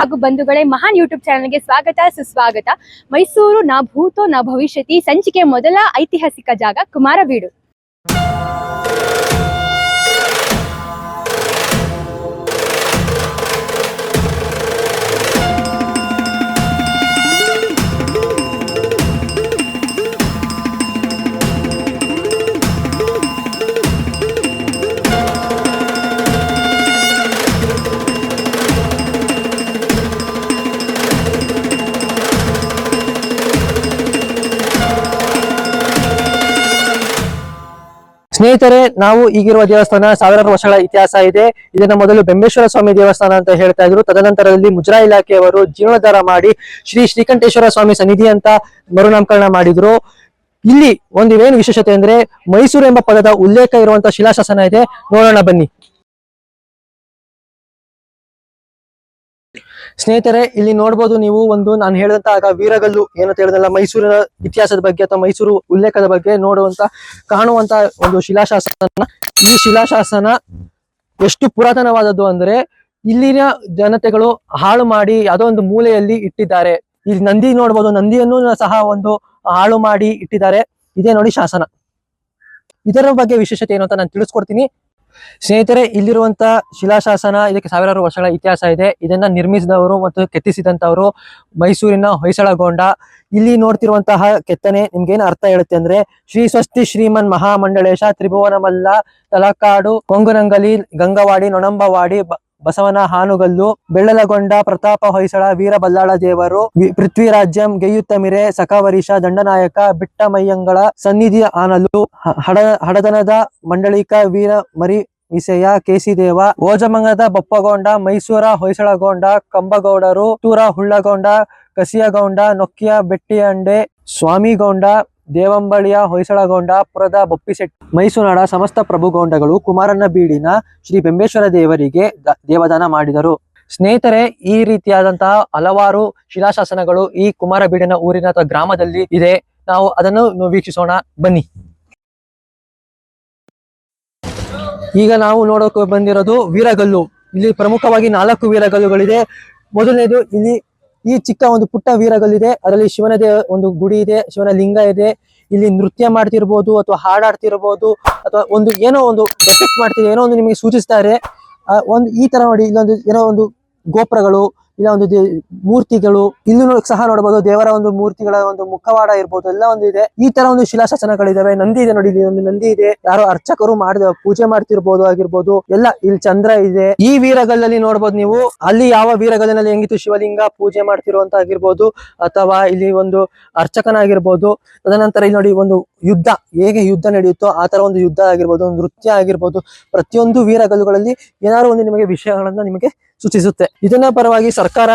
ಹಾಗೂ ಬಂಧುಗಳೇ, ಮಹಾನ್ ಯೂಟ್ಯೂಬ್ ಚಾನಲ್ಗೆ ಸ್ವಾಗತ, ಸುಸ್ವಾಗತ. ಮೈಸೂರು ನಾ ಭೂತೋ ನ ಭವಿಷ್ಯತಿ ಸಂಚಿಕೆ ಮೊದಲ ಐತಿಹಾಸಿಕ ಜಾಗ ಕುಮಾರಬೀಡು ಸ್ನೇಹಿತರೆ, ನಾವು ಈಗಿರುವ ದೇವಸ್ಥಾನ ಸಾವಿರಾರು ವರ್ಷಗಳ ಇತಿಹಾಸ ಇದೆ. ಇದನ್ನ ಮೊದಲು ಬೆಂಬೇಶ್ವರ ಸ್ವಾಮಿ ದೇವಸ್ಥಾನ ಅಂತ ಹೇಳ್ತಾ ಇದ್ರು. ತದನಂತರದಲ್ಲಿ ಮುಜರಾ ಇಲಾಖೆಯವರು ಜೀರ್ಣೋದ್ಧಾರ ಮಾಡಿ ಶ್ರೀ ಶ್ರೀಕಂಠೇಶ್ವರ ಸ್ವಾಮಿ ಸನ್ನಿಧಿ ಅಂತ ಮರುನಾಮಕರಣ ಮಾಡಿದ್ರು. ಇಲ್ಲಿ ಒಂದು ಏನು ವಿಶೇಷತೆ ಅಂದ್ರೆ ಮೈಸೂರು ಎಂಬ ಪದದ ಉಲ್ಲೇಖ ಇರುವಂತಹ ಶಿಲಾಶಾಸನ ಇದೆ. ನೋಡೋಣ ಬನ್ನಿ. ಸ್ನೇಹಿತರೆ, ಇಲ್ಲಿ ನೋಡ್ಬೋದು ನೀವು ಒಂದು ನಾನು ಹೇಳಿದಂತ ಆಗ ವೀರಗಲ್ಲು ಏನಂತ ಹೇಳಿದಲ್ಲ ಮೈಸೂರಿನ ಇತಿಹಾಸದ ಬಗ್ಗೆ ಅಥವಾ ಮೈಸೂರು ಉಲ್ಲೇಖದ ಬಗ್ಗೆ ನೋಡುವಂತ, ಕಾಣುವಂತ ಒಂದು ಶಿಲಾಶಾಸನ ಈ ಶಿಲಾಶಾಸನ ಎಷ್ಟು ಪುರಾತನವಾದದ್ದು ಅಂದ್ರೆ, ಇಲ್ಲಿನ ಜನತೆಗಳು ಹಾಳು ಮಾಡಿ ಯಾವುದೋ ಒಂದು ಮೂಲೆಯಲ್ಲಿ ಇಟ್ಟಿದ್ದಾರೆ. ಇಲ್ಲಿ ನಂದಿ ನೋಡ್ಬೋದು, ನಂದಿಯನ್ನು ಸಹ ಒಂದು ಹಾಳು ಮಾಡಿ ಇಟ್ಟಿದ್ದಾರೆ. ಇದೇ ನೋಡಿ ಶಾಸನ. ಇದರ ಬಗ್ಗೆ ವಿಶೇಷತೆ ಏನು ಅಂತ ನಾನು ತಿಳಿಸ್ಕೊಡ್ತೀನಿ. ಸ್ನೇಹಿತರೆ ಇಲ್ಲಿರುವಂತಹ ಶಿಲಾಶಾಸನ, ಇದಕ್ಕೆ ಸಾವಿರಾರು ವರ್ಷಗಳ ಇತಿಹಾಸ ಇದೆ. ಇದನ್ನ ನಿರ್ಮಿಸಿದವರು ಮತ್ತು ಕೆತ್ತಿಸಿದಂತವರು ಮೈಸೂರಿನ ಹೊಯ್ಸಳಗೊಂಡ. ಇಲ್ಲಿ ನೋಡ್ತಿರುವಂತಹ ಕೆತ್ತನೆ ನಿಮ್ಗೇನು ಅರ್ಥ ಹೇಳುತ್ತೆ ಅಂದ್ರೆ, ಶ್ರೀ ಸ್ವಸ್ತಿ ಶ್ರೀಮನ್ ಮಹಾಮಂಡಳೇಶ, ತ್ರಿಭುವನಮಲ್ಲ, ತಲಕಾಡು, ಕೊಂಗುನಂಗಲಿ, ಗಂಗವಾಡಿ, ನೊಣಂಬವಾಡಿ ಬಸವನ ಹಾನುಗಲ್ಲು, ಬೆಳ್ಳಲಗೊಂಡ ಪ್ರತಾಪ ಹೊಯ್ಸಳ ವೀರ ಬಲ್ಲಾಳ ದೇವರು ಪೃಥ್ವಿರಾಜ್ಯಂ ಗೆಯುತ್ತಮಿರೆ ಮಿರೆ ಸಖವರೀಶ, ದಂಡನಾಯಕ ಬಿಟ್ಟಮಯ್ಯಂಗಳ ಸನ್ನಿಧಿ ಆನಲು ಹಡ ಹಡದನದ ಮಂಡಳಿಕ ವೀರ ಮರಿ ವಿಷಯ ಕೇಸಿದೇವ, ಓಜಮಂಗದ ಬಪ್ಪಗೊಂಡ, ಮೈಸೂರ ಹೊಯ್ಸಳಗೊಂಡ, ಕಂಬಗೌಡರು, ತೂರ ಹುಳ್ಳಗೊಂಡ, ಕಸಿಯಗೌಂಡ, ನೊಕ್ಕಿಯ ಬೆಟ್ಟಿಯಂಡೆ, ಸ್ವಾಮಿಗೌಂಡ ದೇವಂಬಳಿಯ ಹೊಯ್ಸಳಗೊಂಡ, ಪುರದ ಬೊಪ್ಪಿಸೆಟ್ ಮೈಸೂರಾಡ ಸಮಸ್ತ ಪ್ರಭುಗೊಂಡಗಳು ಕುಮಾರನ ಬೀಡಿನ ಶ್ರೀ ಬೆಂಬೇಶ್ವರ ದೇವರಿಗೆ ದೇವದಾನ ಮಾಡಿದರು. ಸ್ನೇಹಿತರೆ, ಈ ರೀತಿಯಾದಂತಹ ಹಲವಾರು ಶಿಲಾಶಾಸನಗಳು ಈ ಕುಮಾರಬೀಡಿನ ಊರಿನ ಅಥವಾ ಗ್ರಾಮದಲ್ಲಿ ಇದೆ. ನಾವು ಅದನ್ನು ವೀಕ್ಷಿಸೋಣ. ಬನ್ನಿ. ಈಗ ನಾವು ನೋಡೋಕೆ ಬಂದಿರೋದು ವೀರಗಲ್ಲು. ಇಲ್ಲಿ ಪ್ರಮುಖವಾಗಿ ನಾಲ್ಕು ವೀರಗಲ್ಲುಗಳಿದೆ. ಮೊದಲನೇದು ಇಲ್ಲಿ ಈ ಚಿಕ್ಕ ಒಂದು ಪುಟ್ಟ ವೀರಗಲ್ಲಿದೆ. ಅದರಲ್ಲಿ ಶಿವನ ದೇ ಒಂದು ಗುಡಿ ಇದೆ, ಶಿವನ ಲಿಂಗ ಇದೆ. ಇಲ್ಲಿ ನೃತ್ಯ ಮಾಡ್ತಿರ್ಬೋದು ಅಥವಾ ಹಾಡಾಡ್ತಿರ್ಬೋದು ಅಥವಾ ಒಂದು ಏನೋ ಒಂದು ಎಫೆಕ್ಟ್ ಮಾಡ್ತಿದೆ, ಏನೋ ಒಂದು ನಿಮಗೆ ಸೂಚಿಸ್ತಾರೆ. ಒಂದು ಈ ತರ ನೋಡಿ, ಇಲ್ಲೊಂದು ಏನೋ ಒಂದು ಗೋಪುರಗಳು ಇಲ್ಲ ಒಂದು ಮೂರ್ತಿಗಳು, ಇಲ್ಲೂ ಸಹ ನೋಡಬಹುದು ದೇವರ ಒಂದು ಮೂರ್ತಿಗಳ ಒಂದು ಮುಖವಾಡ ಇರ್ಬೋದು, ಎಲ್ಲ ಒಂದು ಇದೆ. ಈ ತರ ಒಂದು ಶಿಲಾಶಾಸನಗಳಿದಾವೆ. ನಂದಿ ಇದೆ ನೋಡಿ ಒಂದು ನಂದಿ ಇದೆ. ಯಾರೋ ಅರ್ಚಕರು ಮಾಡಿದ ಪೂಜೆ ಮಾಡ್ತಿರ್ಬೋದು ಆಗಿರ್ಬೋದು. ಎಲ್ಲ ಇಲ್ಲಿ ಚಂದ್ರ ಇದೆ. ಈ ವೀರಗಲ್ಲಲ್ಲಿ ನೋಡಬಹುದು ನೀವು, ಅಲ್ಲಿ ಯಾವ ವೀರಗಲ್ಲಿನಲ್ಲಿ ಹೆಂಗಿತ್ತು ಶಿವಲಿಂಗ ಪೂಜೆ ಮಾಡ್ತಿರುವಂತ ಆಗಿರ್ಬೋದು, ಅಥವಾ ಇಲ್ಲಿ ಒಂದು ಅರ್ಚಕನಾಗಿರ್ಬೋದು. ತದನಂತರ ಇಲ್ಲಿ ನೋಡಿ ಒಂದು ಯುದ್ಧ, ಹೇಗೆ ಯುದ್ಧ ನಡೆಯುತ್ತೋ ಆ ತರ ಒಂದು ಯುದ್ಧ ಆಗಿರ್ಬೋದು, ಒಂದು ನೃತ್ಯ ಆಗಿರ್ಬೋದು. ಪ್ರತಿಯೊಂದು ವೀರಗಲ್ಲುಗಳಲ್ಲಿ ಏನಾದ್ರು ಒಂದು ನಿಮಗೆ ವಿಷಯಗಳನ್ನ ನಿಮಗೆ ಸೂಚಿಸುತ್ತೆ. ಇದನ್ನ ಪರವಾಗಿ ಸರ್ಕಾರ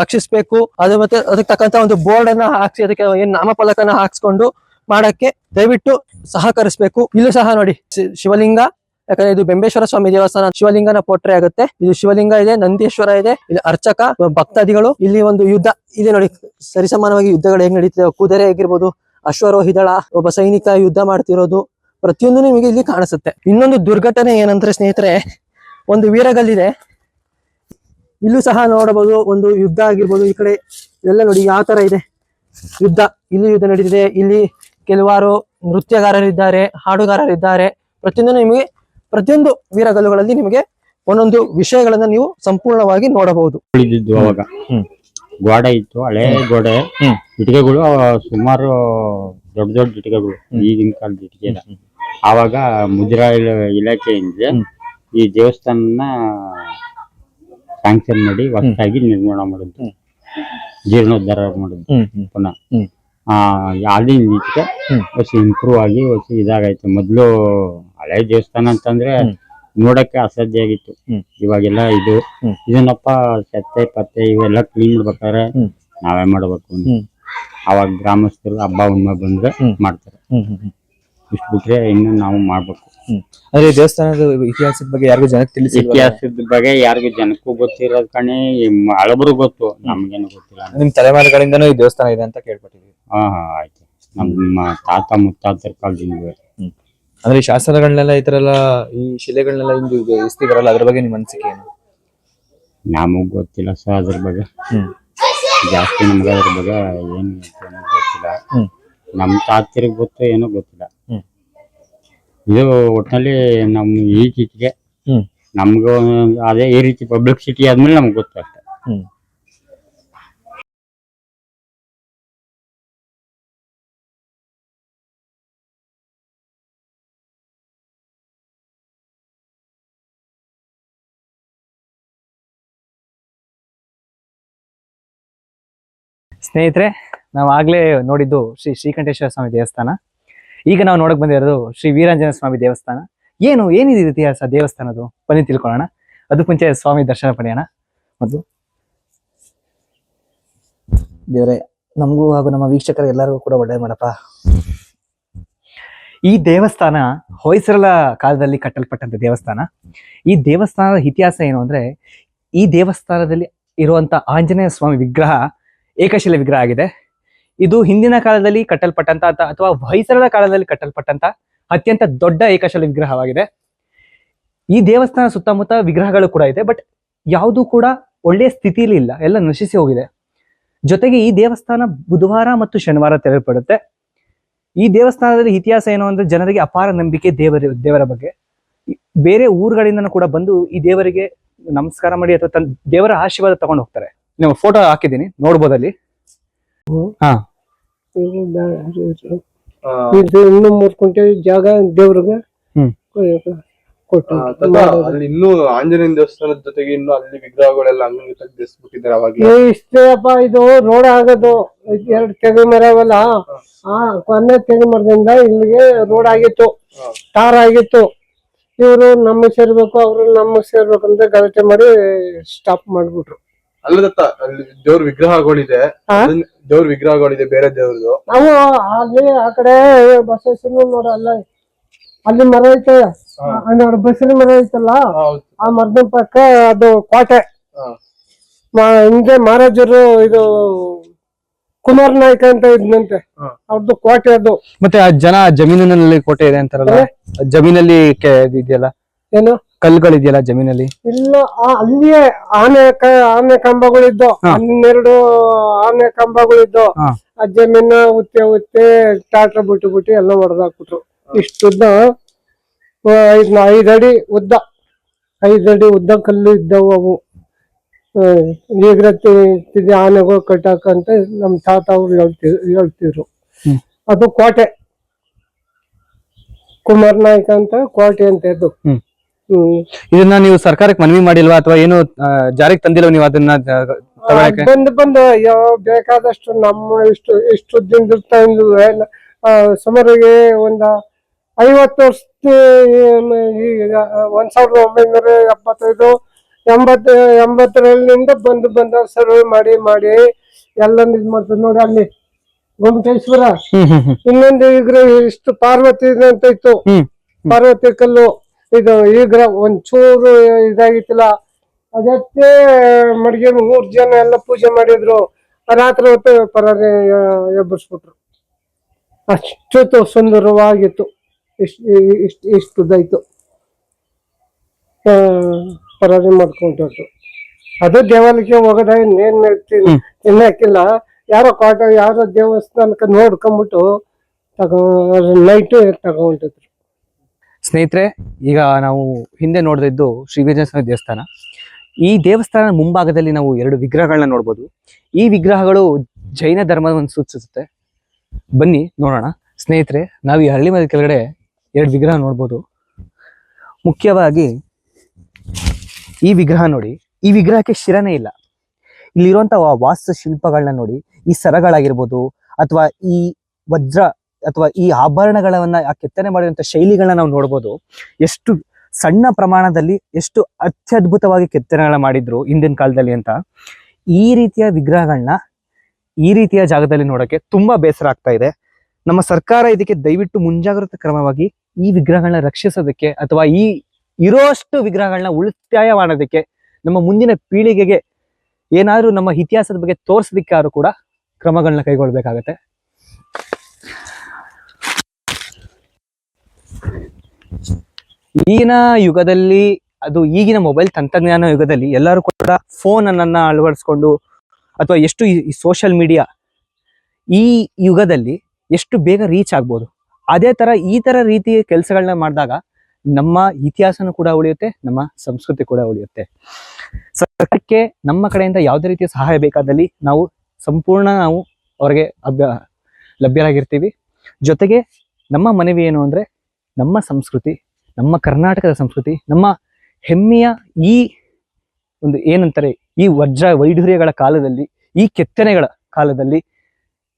ರಕ್ಷಿಸಬೇಕು. ಅದು ಮತ್ತೆ ಅದಕ್ಕೆ ತಕ್ಕಂತ ಒಂದು ಬೋರ್ಡ್ ಅನ್ನ ಹಾಕ್ಸಿ, ಅದಕ್ಕೆ ಏನ್ ನಾಮಫಲಕನ ಹಾಕ್ಸ್ಕೊಂಡು ಮಾಡಕ್ಕೆ ದಯವಿಟ್ಟು ಸಹಕರಿಸಬೇಕು. ಇಲ್ಲೂ ಸಹ ನೋಡಿ ಶಿವಲಿಂಗ, ಯಾಕಂದ್ರೆ ಇದು ಬೆಂಬೇಶ್ವರ ಸ್ವಾಮಿ ದೇವಸ್ಥಾನ, ಶಿವಲಿಂಗನ ಪೋಟ್ರೆ ಆಗುತ್ತೆ. ಇದು ಶಿವಲಿಂಗ ಇದೆ, ನಂದೀಶ್ವರ ಇದೆ, ಇಲ್ಲಿ ಅರ್ಚಕ, ಭಕ್ತಾದಿಗಳು. ಇಲ್ಲಿ ಒಂದು ಯುದ್ಧ ಇದೆ ನೋಡಿ, ಸರಿಸಮಾನವಾಗಿ ಯುದ್ಧಗಳು ಹೆಂಗ್ ನಡೀತಿದೆ ಕುದುರೆ ಆಗಿರ್ಬೋದು ಅಶ್ವರೋಹಿದಳ, ಒಬ್ಬ ಸೈನಿಕ ಯುದ್ಧ ಮಾಡ್ತಿರೋದು, ಪ್ರತಿಯೊಂದು ನಿಮಗೆ ಇಲ್ಲಿ ಕಾಣಿಸುತ್ತೆ. ಇನ್ನೊಂದು ದುರ್ಘಟನೆ ಏನಂದ್ರೆ ಸ್ನೇಹಿತರೆ, ಒಂದು ವೀರಗಲ್ಲಿದೆ. ಇಲ್ಲೂ ಸಹ ನೋಡಬಹುದು ಒಂದು ಯುದ್ಧ ಆಗಿರ್ಬೋದು ಈ ಕಡೆ. ಎಲ್ಲ ನೋಡಿ ಯಾವ ತರ ಇದೆ. ಯುದ್ಧ ಇಲ್ಲಿ ಯುದ್ಧ ನಡೀತಿದೆ. ಇಲ್ಲಿ ಕೆಲವಾರು ನೃತ್ಯಗಾರರಿದ್ದಾರೆ ಹಾಡುಗಾರರಿದ್ದಾರೆ. ಪ್ರತಿಯೊಂದು ನಿಮಗೆ ಪ್ರತಿಯೊಂದು ವೀರಗಲ್ಲುಗಳಲ್ಲಿ ನಿಮಗೆ ಒಂದೊಂದು ವಿಷಯಗಳನ್ನ ನೀವು ಸಂಪೂರ್ಣವಾಗಿ ನೋಡಬಹುದು. ಉಳಿದಿದ್ದು ಅವಾಗ. ಗೋಡೆ ಇತ್ತು ಹಳೆ ಗೋಡೆ. ಇಟ್ಟಿಗೆಗಳು ಸುಮಾರು ದೊಡ್ಡ ದೊಡ್ಡ ಇಟ್ಟಿಗೆಗಳು ಈಗಿನ ಕಾಲದ ಇಟ್ಟಿಗೆ ಆವಾಗ ಮುಜರಾ ಇಲ- ಇಲಾಖೆಯಿಂದ ಈ ದೇವಸ್ಥಾನ ಸ್ಯಾಂಕ್ಷನ್ ಮಾಡಿ ಹೊಸದಾಗಿ ನಿರ್ಮಾಣ ಮಾಡಿದ್ದು. ಜೀರ್ಣೋದ್ಧಾರ ಮಾಡಿದ್ದು ಪುನಃ. ಆ ಅಲ್ಲಿಂದ ಈಚೆಗೆ ಹೊಸ ಇಂಪ್ರೂವ್ ಆಗಿ ಹೊಸ ಇದಾಗೈತೆ ಮೊದಲು ಹಳೆ ದೇವಸ್ಥಾನ ಅಂತಂದ್ರೆ ನೋಡಕ್ಕೆ ಅಸಾಧ್ಯ ಆಗಿತ್ತು. ಇವಾಗೆಲ್ಲ ಇದು ಇದನ್ನಪ್ಪ ಸತ್ತೆ ಪತ್ತೆ ಇವೆಲ್ಲ ಕ್ಲೀನ್ ಮಾಡ್ಬೇಕಾದ್ರೆ ನಾವೇ ಮಾಡ್ಬೇಕು. ಅವಾಗ ಗ್ರಾಮಸ್ಥರು ಹಬ್ಬ ಹುಣ್ಣಿಮೆ ಬಂದ್ರೆ ಮಾಡ್ತಾರೆ. ಇಷ್ಟು ಬಿಟ್ರೆ ಇನ್ನು ನಾವು ಮಾಡ್ಬೇಕು. ಅಂದ್ರೆ ದೇವಸ್ಥಾನದ ಇತಿಹಾಸದ ಬಗ್ಗೆ ಯಾರಿಗೂ ಜನಕ್ಕೆ ತಿಳಿಸಿ ಇತಿಹಾಸದ ಬಗ್ಗೆ ಯಾರಿಗೂ ಜನಕ್ಕೂ ಗೊತ್ತಿರೋದ್ ಕಣೆ. ಹಳಬರು ಗೊತ್ತು ನಮ್ಗೇನು ಗೊತ್ತಿಲ್ಲ. ನಿಮ್ ತಲೆಮಾರುಗಳಿಂದನೂ ಈ ದೇವಸ್ಥಾನ ಇದೆ ಅಂತ ಕೇಳ್ಪಟ್ಟಿದ್ವಿ. ಹಾ ಹಾ ಆಯ್ತು. ನಮ್ಮ ತಾತ ಮುತ್ತಾತರ ಕಾಲದಿಂದ ಅಂದ್ರೆ ಈ ಶಾಸನಗಳನ್ನೆಲ್ಲ ಈ ತರ ಎಲ್ಲ ಈ ಶಿಲೆಗಳನ್ನೆಲ್ಲ ಹಿಂಗ್ ಇಸ್ತಿದಾರಲ್ಲ ಅದ್ರ ಬಗ್ಗೆ ನಿಮ್ ಅನ್ಸಿಕೆ ಏನು? ನಮಗ್ ಗೊತ್ತಿಲ್ಲ ಸರ್ ಅದ್ರ ಬಗ್ಗೆ. ಜಾಸ್ತಿ ನಮ್ಗೆ ಅದ್ರ ಬಗ್ಗೆ ಏನು ಗೊತ್ತಿಲ್ಲ. ನಮ್ ತಾತಿರಿಗೆ ಗೊತ್ತು ಏನೋ ಗೊತ್ತಿಲ್ಲ. ಇದು ಒಟ್ಟಿನಲ್ಲಿ ನಮ್ ಈ ಹ್ಮ್. ನಮ್ಗೆ ಅದೇ ಈ ರೀತಿ ಪಬ್ಲಿಕ್ ಸಿಟಿ ಆದ್ಮೇಲೆ ನಮ್ಗೆ ಗೊತ್ತಾಗ್ತದೆ ಹ್ಮ್. ಸ್ನೇಹಿತರೆ ನಾವು ಆಗ್ಲೇ ನೋಡಿದ್ದು ಶ್ರೀ ಶ್ರೀಕಂಠೇಶ್ವರ ಸ್ವಾಮಿ ದೇವಸ್ಥಾನ ಈಗ ನಾವು ನೋಡಕ್ ಬಂದಿರೋದು ಶ್ರೀ ವೀರಾಂಜನ ಸ್ವಾಮಿ ದೇವಸ್ಥಾನ. ಏನು ಏನಿದೆ ಇತಿಹಾಸ ದೇವಸ್ಥಾನದು ಬನ್ನಿ ತಿಳ್ಕೊಳ್ಳೋಣ. ಅದಕ್ಕೆ ಮುಂಚೆ ಸ್ವಾಮಿ ದರ್ಶನ ಪಡೆಯೋಣ. ಮೊದಲು. ದೇವರೇ ನಮಗೂ ಹಾಗೂ ನಮ್ಮ ವೀಕ್ಷಕರ ಎಲ್ಲರಿಗೂ ಕೂಡ ಒಳ್ಳೆ ಮಾಡಪ್ಪ ಈ ದೇವಸ್ಥಾನ ಹೊಯ್ಸರಳ ಕಾಲದಲ್ಲಿ ಕಟ್ಟಲ್ಪಟ್ಟಂತ ದೇವಸ್ಥಾನ. ಈ ದೇವಸ್ಥಾನದ ಇತಿಹಾಸ ಏನು ಅಂದ್ರೆ ಈ ದೇವಸ್ಥಾನದಲ್ಲಿ ಇರುವಂತ ಆಂಜನೇಯ ಸ್ವಾಮಿ ವಿಗ್ರಹ ಏಕಶಿಲೆ ವಿಗ್ರಹ ಆಗಿದೆ. ಇದು ಹಿಂದಿನ ಕಾಲದಲ್ಲಿ ಕಟ್ಟಲ್ಪಟ್ಟಂತ ಅಥವಾ ಹೊಯ್ಸಳರ ಕಾಲದಲ್ಲಿ ಕಟ್ಟಲ್ಪಟ್ಟಂತ ಅತ್ಯಂತ ದೊಡ್ಡ ಏಕಶಲ ವಿಗ್ರಹವಾಗಿದೆ. ಈ ದೇವಸ್ಥಾನ ಸುತ್ತಮುತ್ತ ವಿಗ್ರಹಗಳು ಕೂಡ ಇದೆ ಬಟ್ ಯಾವುದು ಕೂಡ ಒಳ್ಳೆಯ ಸ್ಥಿತಿಯಲ್ಲಿ ಇಲ್ಲ ಎಲ್ಲ ನಶಿಸಿ ಹೋಗಿದೆ. ಜೊತೆಗೆ ಈ ದೇವಸ್ಥಾನ ಬುಧವಾರ ಮತ್ತು ಶನಿವಾರ ತೆರೆಯಲ್ಪಡುತ್ತೆ. ಈ ದೇವಸ್ಥಾನದಲ್ಲಿ ಇತಿಹಾಸ ಏನು ಅಂದ್ರೆ ಜನರಿಗೆ ಅಪಾರ ನಂಬಿಕೆ ದೇವರ ದೇವರ ಬಗ್ಗೆ. ಬೇರೆ ಊರುಗಳಿಂದ ಕೂಡ ಬಂದು ಈ ದೇವರಿಗೆ ನಮಸ್ಕಾರ ಮಾಡಿ ಅಥವಾ ತನ್ನ ದೇವರ ಆಶೀರ್ವಾದ ತಗೊಂಡು ಹೋಗ್ತಾರೆ. ನೀವು ಫೋಟೋ ಹಾಕಿದ್ದೀನಿ ನೋಡ್ಬೋದು ಅಲ್ಲಿ ಹಾ ಇದು ಇನ್ನು ಮೂರ್ ಕುಂಟೆ ಜಾಗ ದೇವ್ರಿಗೆ ಹ್ಮ್. ಕೊಟ್ಟು ಆ, ಅಲ್ಲಿ ಇನ್ನೂ ಆಂಜನೇಯ ದೇವಸ್ಥಾನದ ಜೊತೆಗೆ ಇನ್ನು ಅಲ್ಲಿ ವಿಗ್ರಹಗಳೆಲ್ಲ ಹಂಗೆ ತೆಗೆದಿಸ್ಬಿಟ್ಟಿದ್ದಾರೆ ಅವಾಗ್ಲೇ. ಇಷ್ಟೇಪ್ಪ ಇದು ರೋಡ್ ಆಗೋದು. ಎರಡು ತೆಗೆ ಮರವಲ್ಲ? ಆ ಕೊನೆ ತೆಗೆ ಮರದಿಂದ ಇಲ್ಲಿಗೆ ರೋಡ್ ಆಗಿತ್ತು. ಟಾರ್ ಆಗಿತ್ತು. ಇವರು ನಮ್ಮ ಸೇರ್ಬೇಕು ಅವ್ರು ನಮಗ್ ಸೇರ್ಬೇಕು ಅಂತ ಗಲಾಟೆ ಮಾಡಿ ಸ್ಟಾಪ್ ಮಾಡ್ಬಿಟ್ರು. ಅಲ್ಲ ದತ್ತ ಅಲ್ಲಿ ದೇವ್ರ ವಿಗ್ರಹಗಳಿದೆ. ಹಾ? ಅದನ್ನ- ದೇವ್ರ ವಿಗ್ರಹಗಳಿದೆ ಬೇರೆ ದೇವ್ರದ್ದು. ನಾವು ಅಲ್ಲಿ ಆ ಕಡೆ ಬಸವೇಶ್ವರ ನೋಡ ಅಲ್ಲ ಅಲ್ಲಿ ಮರ ಐತೆ. ಆ ನೋಡಿ ಬಸರಿ ಮರ ಐತಲ್ಲ? ಹೌದು. ಆ ಮರದ ಪಕ್ಕ ಅದು ಕೋಟೆ. ಹಿಂಗೆ ಮ- ಹಿಂದೆ ಮಹಾರಾಜರು ಇದು ಕುಮಾರ್ ನಾಯ್ಕ ಅಂತ ಇದ್ನಂತೆ. ಹಾ. ಅವ್ರದ್ದು ಕೋಟೆ ಅದು. ಮತ್ತೆ ಆ ಜನ ಜಮೀನಿನಲ್ಲಿ ಕೋಟೆ ಇದೆ ಅಂತಾರಲ್ಲ? ಜಮೀನಲ್ಲಿ ಕೆ- ಇದು ಇದೆಯಲ್ಲ ಏನು? ಕಲ್ಲುಗಳಿದೆಯಲ್ಲ ಜಮೀನಲ್ಲಿ? ಇಲ್ಲ ಆ ಅಲ್ಲಿಯೇ ಆನೆ ಕ- ಆನೆ ಕಂಬಗಳಿದ್ದು ಹಾ. ಹನ್ನೆರಡು ಆನೆ ಕಂಬಗಳಿದ್ದು ಹಾ. ಆ ಜಮೀನ ಉತ್ತೆ ಉತ್ತೆ ಟ್ಯಾಕ್ಟರ್ ಬಿಟ್ಟು ಬಿಟ್ಟು ಎಲ್ಲ ಹೊಡೆದಾಕ್ಬಿಟ್ರು ಇಷ್ಟುದ್ದ ಆ, ಅಡಿ ಉದ್ದ. ಐದಡಿ ಉದ್ದ ಕಲ್ಲು ಇದ್ದವು ಅವು. ಈಗ ಆನೆಗಳು ಕಟ್ಟಾಕಂತ ನಮ್ ತಾತ ಅವ್ರು ಹೇಳ್ತಿದ್ರು ಹೇಳ್ತಿದ್ರು. ಹ್ಮ್. ಅದು ಕೋಟೆ ಕುಮಾರ್ ನಾಯ್ಕ ಅಂತ ಕೋಟೆ ಅಂತ ಇದ್ದು. ಹ್ಮ್. ಹ್ಮ್ ಇದನ್ನ ನೀವು ಸರ್ಕಾರಕ್ಕೆ ಮನವಿ ಮಾಡಿಲ್ವಾ? ಅಥವಾ ಏನು ಜಾರಿಗೆ ತಂದಿಲ್ವಾ ನೀವು ಅದನ್ನ ಬಂದ್ ಬಂದ ಬಂದು ಬೇಕಾದಷ್ಟು ನಮ್ಮ ಇಷ್ಟು ಇಷ್ಟು ದಿನದ ಸುಮಾರಿಗೆ ಒಂದ ಐವತ್ತು ವರ್ಷ ಈಗ ಒಂದ್ ಸಾವಿರದ ಒಂಬೈನೂರ ಎಪ್ಪತ್ತೈದು ಎಂಬತ್ತ ಎಂಬತ್ತರಲ್ಲಿಂದ ಬಂದು ಬಂದ ಸರ್ವೆ ಮಾಡಿ ಮಾಡಿ ಎಲ್ಲ ಇದ್ ಮಾಡ್ತಾರೆ ನೋಡಿ ಅಲ್ಲಿ ಗೊಮ್ಮಟೇಶ್ವರ ಇನ್ನೊಂದು ವಿಗ್ರಹ ಇಷ್ಟು ಪಾರ್ವತಿ ಅಂತ ಇತ್ತು ಪಾರ್ವತಿ ಕಲ್ಲು. ಇದು ವಿಗ್ರಹ ಒಂಚೂರು ಇದಾಗಿತ್ತಿಲ್ಲ. ಅದಕ್ಕೆ ಮಡಿಗೆ ಮೂರ್ ಜನ ಎಲ್ಲ ಪೂಜೆ ಮಾಡಿದ್ರು. ರಾತ್ರಿ ಹೊತ್ತು ಪರಾರಿ ಎಬ್ಬರಿಸ್ಬಿಟ್ರು ಅಷ್ಟು ಸುಂದರವಾಗಿತ್ತು. ಇಷ್ಟ ಇಷ್ಟು ಇಷ್ಟುದಾಯ್ತು. ಪರಾರಿ ಮಾಡ್ಕೊಂಡ್ರು ಅದು ದೇವಾಲಯಕ್ಕೆ ಹೋಗದ ಇನ್ನೇನ್ ತಿನ್ನಕ್ಕಿಲ್ಲ ಯಾರೋ ಕಾಟ ಯಾರೋ ದೇವಸ್ಥಾನಕ್ಕೆ ನೋಡ್ಕೊಂಬಿಟ್ಟು ತಗೋ ನೈಟು ತಗೊಂಡಿದ್ರು. ಸ್ನೇಹಿತರೆ, ಈಗ ನಾವು ಹಿಂದೆ ನೋಡಿದ್ದು ಶ್ರೀ ವಿಜಯಸ್ವಾಮಿ ದೇವಸ್ಥಾನ. ಈ ದೇವಸ್ಥಾನ ಮುಂಭಾಗದಲ್ಲಿ ನಾವು ಎರಡು ವಿಗ್ರಹಗಳನ್ನ ನೋಡ್ಬೋದು. ಈ ವಿಗ್ರಹಗಳು ಜೈನ ಧರ್ಮವನ್ನು ಸೂಚಿಸುತ್ತೆ. ಬನ್ನಿ, ನೋಡೋಣ. ಸ್ನೇಹಿತರೆ, ನಾವು ಈ ಹಳ್ಳಿ ಮರದ ಕೆಳಗಡೆ ಎರಡು ವಿಗ್ರಹ ನೋಡ್ಬೋದು. ಮುಖ್ಯವಾಗಿ ಈ ವಿಗ್ರಹ ನೋಡಿ. ಈ ವಿಗ್ರಹಕ್ಕೆ ಶಿರನೇ ಇಲ್ಲ. ಇಲ್ಲಿರುವಂತಹ ವಾಸ್ತುಶಿಲ್ಪಗಳನ್ನ ನೋಡಿ. ಈ ಸರಗಳಾಗಿರ್ಬೋದು, ಅಥವಾ ಈ ವಜ್ರ ಅಥವಾ ಈ ಆಭರಣಗಳನ್ನ, ಆ ಕೆತ್ತನೆ ಮಾಡಿರುವಂತ ಶೈಲಿಗಳನ್ನ ನಾವು ನೋಡ್ಬೋದು. ಎಷ್ಟು ಸಣ್ಣ ಪ್ರಮಾಣದಲ್ಲಿ ಎಷ್ಟು ಅತ್ಯದ್ಭುತವಾಗಿ ಕೆತ್ತನೆಗಳನ್ನ ಮಾಡಿದ್ರು ಹಿಂದಿನ ಕಾಲದಲ್ಲಿ ಅಂತ. ಈ ರೀತಿಯ ವಿಗ್ರಹಗಳನ್ನ ಈ ರೀತಿಯ ಜಾಗದಲ್ಲಿ ನೋಡಕ್ಕೆ ತುಂಬಾ ಬೇಸರ ಆಗ್ತಾ ಇದೆ. ನಮ್ಮ ಸರ್ಕಾರ ಇದಕ್ಕೆ ದಯವಿಟ್ಟು ಮುಂಜಾಗ್ರತಾ ಕ್ರಮವಾಗಿ ಈ ವಿಗ್ರಹಗಳನ್ನ ರಕ್ಷಿಸೋದಕ್ಕೆ ಅಥವಾ ಈ ಇರೋಷ್ಟು ವಿಗ್ರಹಗಳನ್ನ ಉಳಿತಾಯ ಮಾಡೋದಕ್ಕೆ ನಮ್ಮ ಮುಂದಿನ ಪೀಳಿಗೆಗೆ ಏನಾದರೂ ನಮ್ಮ ಇತಿಹಾಸದ ಬಗ್ಗೆ ತೋರಿಸೋದಕ್ಕೆ ಕೂಡ ಕ್ರಮಗಳನ್ನ ಕೈಗೊಳ್ಬೇಕಾಗತ್ತೆ. ಈಗಿನ ಯುಗದಲ್ಲಿ, ಅದು ಈಗಿನ ಮೊಬೈಲ್ ತಂತ್ರಜ್ಞಾನ ಯುಗದಲ್ಲಿ ಎಲ್ಲರೂ ಕೂಡ ಫೋನ್ ಅನ್ನ ಅಳವಡಿಸ್ಕೊಂಡು ಅಥವಾ ಎಷ್ಟು ಈ ಸೋಷಿಯಲ್ ಮೀಡಿಯಾ ಈ ಯುಗದಲ್ಲಿ ಎಷ್ಟು ಬೇಗ ರೀಚ್ ಆಗ್ಬೋದು. ಅದೇ ತರ ಈ ತರ ರೀತಿಯ ಕೆಲಸಗಳನ್ನ ಮಾಡಿದಾಗ ನಮ್ಮ ಇತಿಹಾಸನೂ ಕೂಡ ಉಳಿಯುತ್ತೆ, ನಮ್ಮ ಸಂಸ್ಕೃತಿ ಕೂಡ ಉಳಿಯುತ್ತೆ. ಸರ್ಕಾರಕ್ಕೆ ನಮ್ಮ ಕಡೆಯಿಂದ ಯಾವುದೇ ರೀತಿಯ ಸಹಾಯ ಬೇಕಾದಲ್ಲಿ ನಾವು ಸಂಪೂರ್ಣ ನಾವು ಅವ್ರಿಗೆ ಅಭ್ಯ, ಲಭ್ಯರಾಗಿರ್ತೀವಿ. ಜೊತೆಗೆ ನಮ್ಮ ಮನವಿ ಏನು ಅಂದ್ರೆ ನಮ್ಮ ಸಂಸ್ಕೃತಿ, ನಮ್ಮ ಕರ್ನಾಟಕದ ಸಂಸ್ಕೃತಿ, ನಮ್ಮ ಹೆಮ್ಮೆಯ ಈ ಒಂದು ಏನಂತಾರೆ, ಈ ವಜ್ರ ವೈಢೂರ್ಯಗಳ ಕಾಲದಲ್ಲಿ, ಈ ಕೆತ್ತನೆಗಳ ಕಾಲದಲ್ಲಿ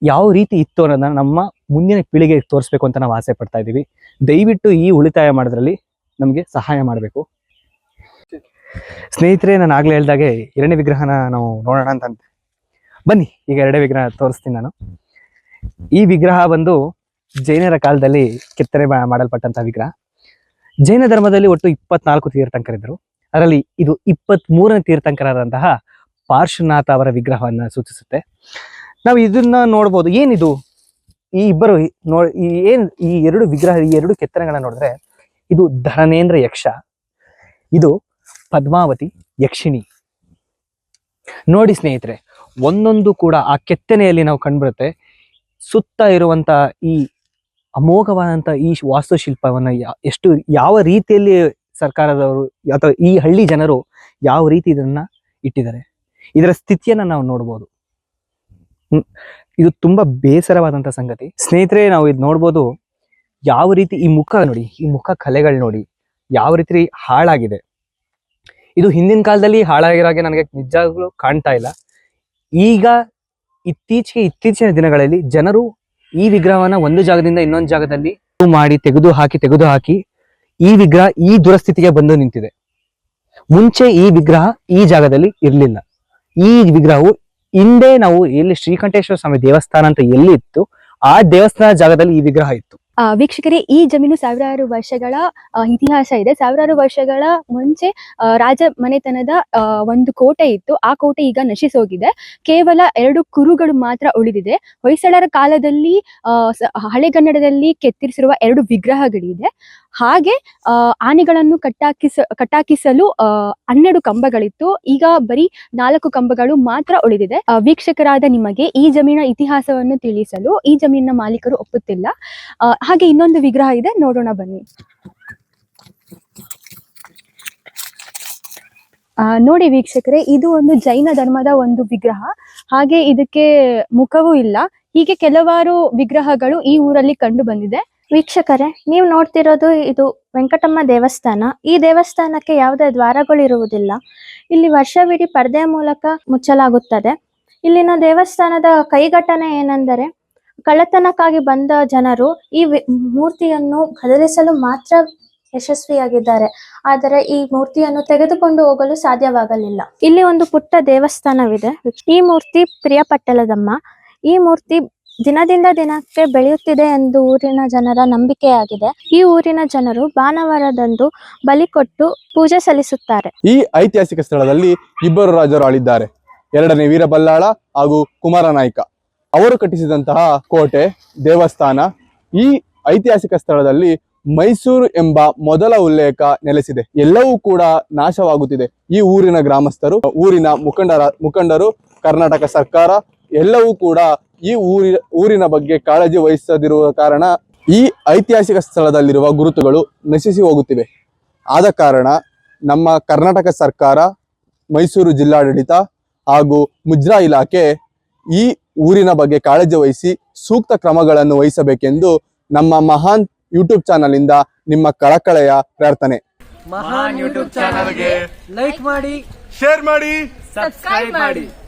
ಯಾವ ರೀತಿ ಇತ್ತು ಅನ್ನೋದನ್ನ ನಮ್ಮ ಮುಂದಿನ ಪೀಳಿಗೆಗೆ ತೋರಿಸ್ಬೇಕು ಅಂತ ನಾವು ಆಸೆ ಪಡ್ತಾ ಇದ್ದೀವಿ. ದಯವಿಟ್ಟು ಈ ಉಳಿತಾಯ ಮಾಡೋದ್ರಲ್ಲಿ ನಮಗೆ ಸಹಾಯ ಮಾಡಬೇಕು. ಸ್ನೇಹಿತರೆ, ನಾನು ಆಗ್ಲೇ ಹೇಳ್ದಾಗೆ ಎರಡನೇ ವಿಗ್ರಹನ ನಾವು ನೋಡೋಣ ಅಂತ. ಬನ್ನಿ, ಈಗ ಎರಡೇ ವಿಗ್ರಹ ತೋರಿಸ್ತೀನಿ ನಾನು. ಈ ವಿಗ್ರಹ ಬಂದು ಜೈನರ ಕಾಲದಲ್ಲಿ ಕೆತ್ತನೆ ಮಾಡಲ್ಪಟ್ಟಂತಹ ವಿಗ್ರಹ. ಜೈನ ಧರ್ಮದಲ್ಲಿ ಒಟ್ಟು ಇಪ್ಪತ್ನಾಲ್ಕು ತೀರ್ಥಂಕರಿದ್ದರು. ಅದರಲ್ಲಿ ಇದು ಇಪ್ಪತ್ತ್ ಮೂರನೇ ತೀರ್ಥಂಕರಾದಂತಹ ಪಾರ್ಶ್ವನಾಥ ಅವರ ವಿಗ್ರಹವನ್ನ ಸೂಚಿಸುತ್ತೆ. ನಾವು ಇದನ್ನ ನೋಡ್ಬೋದು. ಏನಿದು? ಈ ಇಬ್ಬರು ನೋ ಈ ಏನ್ ಈ ಎರಡು ವಿಗ್ರಹ, ಈ ಎರಡು ಕೆತ್ತನೆಗಳನ್ನ ನೋಡಿದ್ರೆ ಇದು ಧರಣೇಂದ್ರ ಯಕ್ಷ, ಇದು ಪದ್ಮಾವತಿ ಯಕ್ಷಿಣಿ. ನೋಡಿ ಸ್ನೇಹಿತರೆ, ಒಂದೊಂದು ಕೂಡ ಆ ಕೆತ್ತನೆಯಲ್ಲಿ ನಾವು ಕಂಡುಬರುತ್ತೆ ಸುತ್ತ ಇರುವಂತ ಈ ಅಮೋಘವಾದಂತ ಈ ವಾಸ್ತುಶಿಲ್ಪವನ್ನ ಎಷ್ಟು ಯಾವ ರೀತಿಯಲ್ಲಿ ಸರ್ಕಾರದವರು ಅಥವಾ ಈ ಹಳ್ಳಿ ಜನರು ಯಾವ ರೀತಿ ಇದನ್ನ ಇಟ್ಟಿದ್ದಾರೆ. ಇದರ ಸ್ಥಿತಿಯನ್ನ ನಾವು ನೋಡ್ಬೋದು. ಇದು ತುಂಬಾ ಬೇಸರವಾದಂಥ ಸಂಗತಿ. ಸ್ನೇಹಿತರೆ, ನಾವು ಇದು ನೋಡ್ಬೋದು, ಯಾವ ರೀತಿ ಈ ಮುಖ ನೋಡಿ, ಈ ಮುಖ ಕಲೆಗಳು ನೋಡಿ ಯಾವ ರೀತಿ ಹಾಳಾಗಿದೆ. ಇದು ಹಿಂದಿನ ಕಾಲದಲ್ಲಿ ಹಾಳಾಗಿರೋ ನನಗೆ ನಿಜವಾಗ್ಲೂ ಕಾಣ್ತಾ ಇಲ್ಲ. ಈಗ ಇತ್ತೀಚೆಗೆ ಇತ್ತೀಚಿನ ದಿನಗಳಲ್ಲಿ ಜನರು ಈ ವಿಗ್ರಹವನ್ನ ಒಂದು ಜಾಗದಿಂದ ಇನ್ನೊಂದು ಜಾಗದಲ್ಲಿ ಮಾಡಿ ತೆಗೆದು ಹಾಕಿ ತೆಗೆದು ಹಾಕಿ ಈ ವಿಗ್ರಹ ಈ ದುರಸ್ಥಿತಿಗೆ ಬಂದು ನಿಂತಿದೆ. ಮುಂಚೆ ಈ ವಿಗ್ರಹ ಈ ಜಾಗದಲ್ಲಿ ಇರಲಿಲ್ಲ. ಈ ವಿಗ್ರಹವು ಹಿಂದೆ ನಾವು ಎಲ್ಲಿ ಶ್ರೀಕಂಠೇಶ್ವರ ಸ್ವಾಮಿ ದೇವಸ್ಥಾನ ಅಂತ ಎಲ್ಲಿ ಇತ್ತು, ಆ ದೇವಸ್ಥಾನ ಜಾಗದಲ್ಲಿ ಈ ವಿಗ್ರಹ ಇತ್ತು. ವೀಕ್ಷಕರೇ, ಈ ಜಮೀನು ಸಾವಿರಾರು ವರ್ಷಗಳ ಇತಿಹಾಸ ಇದೆ. ಸಾವಿರಾರು ವರ್ಷಗಳ ಮುಂಚೆ ರಾಜ ಮನೆತನದ ಒಂದು ಕೋಟೆ ಇತ್ತು. ಆ ಕೋಟೆ ಈಗ ನಶಿಸೋಗಿದೆ. ಕೇವಲ ಎರಡು ಕುರುಗಳು ಮಾತ್ರ ಉಳಿದಿದೆ. ಹೊಯ್ಸಳರ ಕಾಲದಲ್ಲಿ ಹಳೆಗನ್ನಡದಲ್ಲಿ ಕೆತ್ತಿರಿಸಿರುವ ಎರಡು ವಿಗ್ರಹಗಳಿದೆ. ಹಾಗೆ ಆನೆಗಳನ್ನು ಕಟ್ಟಾಕಿಸ, ಕಟ್ಟಾಕಿಸಲು ಹನ್ನೆರಡು ಕಂಬಗಳಿತ್ತು. ಈಗ ಬರೀ ನಾಲ್ಕು ಕಂಬಗಳು ಮಾತ್ರ ಉಳಿದಿದೆ. ವೀಕ್ಷಕರಾದ ನಿಮಗೆ ಈ ಜಮೀನ ಇತಿಹಾಸವನ್ನು ತಿಳಿಸಲು ಈ ಜಮೀನಿನ ಮಾಲೀಕರು ಒಪ್ಪುತ್ತಿಲ್ಲ. ಹಾಗೆ ಇನ್ನೊಂದು ವಿಗ್ರಹ ಇದೆ. ನೋಡೋಣ ಬನ್ನಿ. ನೋಡಿ ವೀಕ್ಷಕರೇ, ಇದು ಒಂದು ಜೈನ ಧರ್ಮದ ಒಂದು ವಿಗ್ರಹ. ಹಾಗೆ ಇದಕ್ಕೆ ಮುಖವೂ ಇಲ್ಲ. ಹೀಗೆ ಕೆಲವಾರು ವಿಗ್ರಹಗಳು ಈ ಊರಲ್ಲಿ ಕಂಡು ಬಂದಿದೆ. ವೀಕ್ಷಕರೇ, ನೀವು ನೋಡ್ತಿರೋದು ಇದು ವೆಂಕಟಮ್ಮ ದೇವಸ್ಥಾನ. ಈ ದೇವಸ್ಥಾನಕ್ಕೆ ಯಾವುದೇ ದ್ವಾರಗಳಿರುವುದಿಲ್ಲ. ಇಲ್ಲಿ ವರ್ಷವಿಡೀ ಪರದೆಯ ಮೂಲಕ ಮುಚ್ಚಲಾಗುತ್ತದೆ. ಇಲ್ಲಿನ ದೇವಸ್ಥಾನದ ಕೈಘಟನೆ ಏನೆಂದರೆ, ಕಳ್ಳತನಕ್ಕಾಗಿ ಬಂದ ಜನರು ಈ ಮೂರ್ತಿಯನ್ನು ಕದಲಿಸಲು ಮಾತ್ರ ಯಶಸ್ವಿಯಾಗಿದ್ದಾರೆ. ಆದರೆ ಈ ಮೂರ್ತಿಯನ್ನು ತೆಗೆದುಕೊಂಡು ಹೋಗಲು ಸಾಧ್ಯವಾಗಲಿಲ್ಲ. ಇಲ್ಲಿ ಒಂದು ಪುಟ್ಟ ದೇವಸ್ಥಾನವಿದೆ. ಈ ಮೂರ್ತಿ ಪ್ರಿಯಪಟ್ಟಲದಮ್ಮ. ಈ ಮೂರ್ತಿ ದಿನದಿಂದ ದಿನಕ್ಕೆ ಬೆಳೆಯುತ್ತಿದೆ ಎಂದು ಊರಿನ ಜನರ ನಂಬಿಕೆಯಾಗಿದೆ. ಈ ಊರಿನ ಜನರು ಭಾನುವಾರದಂದು ಬಲಿ ಕೊಟ್ಟು ಪೂಜೆ ಸಲ್ಲಿಸುತ್ತಾರೆ. ಈ ಐತಿಹಾಸಿಕ ಸ್ಥಳದಲ್ಲಿ ಇಬ್ಬರು ರಾಜರು ಆಳಿದ್ದಾರೆ. ಎರಡನೇ ವೀರಬಲ್ಲಾಳ ಹಾಗೂ ಕುಮಾರನಾಯ್ಕ. ಅವರು ಕಟ್ಟಿಸಿದಂತಹ ಕೋಟೆ, ದೇವಸ್ಥಾನ ಈ ಐತಿಹಾಸಿಕ ಸ್ಥಳದಲ್ಲಿ ಮೈಸೂರು ಎಂಬ ಮೊದಲ ಉಲ್ಲೇಖ ನೆಲೆಸಿದೆ. ಎಲ್ಲವೂ ಕೂಡ ನಾಶವಾಗುತ್ತಿದೆ. ಈ ಊರಿನ ಗ್ರಾಮಸ್ಥರು, ಊರಿನ ಮುಖಂಡರ, ಮುಖಂಡರು, ಕರ್ನಾಟಕ ಸರ್ಕಾರ ಎಲ್ಲವೂ ಕೂಡ ಈ ಊರಿ ಊರಿನ ಬಗ್ಗೆ ಕಾಳಜಿ ವಹಿಸದಿರುವ ಕಾರಣ ಈ ಐತಿಹಾಸಿಕ ಸ್ಥಳದಲ್ಲಿರುವ ಗುರುತುಗಳು ನಶಿಸಿ ಹೋಗುತ್ತಿವೆ. ಆದ ಕಾರಣ ನಮ್ಮ ಕರ್ನಾಟಕ ಸರ್ಕಾರ ಮೈಸೂರು ಜಿಲ್ಲಾಡಳಿತ ಹಾಗೂ ಮುಜ್ರಾ ಇಲಾಖೆ ಈ ಊರಿನ ಬಗ್ಗೆ ಕಾಳಜಿ ವಹಿಸಿ ಸೂಕ್ತ ಕ್ರಮಗಳನ್ನು ವಹಿಸಬೇಕೆಂದು ನಮ್ಮ ಮಹಾನ್ ಯೂಟ್ಯೂಬ್ ಚಾನಲ್ ಇಂದ ನಿಮ್ಮ ಕಳಕಳೆಯ ಪ್ರಾರ್ಥನೆ. ಮಹಾನ್ ಯೂಟ್ಯೂಬ್ ಶೇರ್ ಮಾಡಿ ಸಬ್ಸ್ಕ್ರೈಬ್ ಮಾಡಿ.